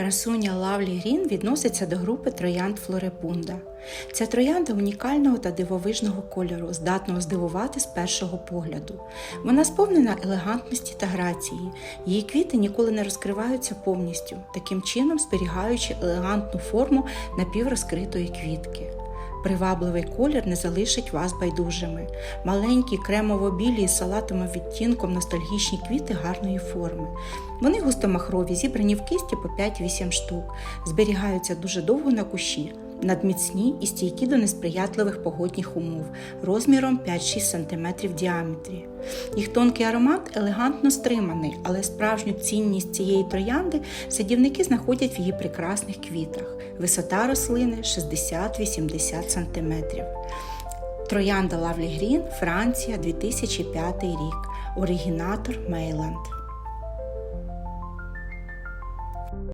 Красуня Лавлі Грін відноситься до групи троянд Флоребунда. Ця троянда унікального та дивовижного кольору, здатного здивувати з першого погляду. Вона сповнена елегантності та грації. Її квіти ніколи не розкриваються повністю, таким чином зберігаючи елегантну форму напіврозкритої квітки. Привабливий колір не залишить вас байдужими. Маленькі кремово-білі з салатовим відтінком ностальгічні квіти гарної форми. Вони густомахрові, зібрані в кисті по 5-8 штук, зберігаються дуже довго на кущі, надміцні і стійкі до несприятливих погодних умов, розміром 5-6 см в діаметрі. Їх тонкий аромат елегантно стриманий, але справжню цінність цієї троянди садівники знаходять в її прекрасних квітах. Висота рослини 60-80 см. Троянда Лавлі Грін, Франція, 2005 рік. Оригінатор Мейланд.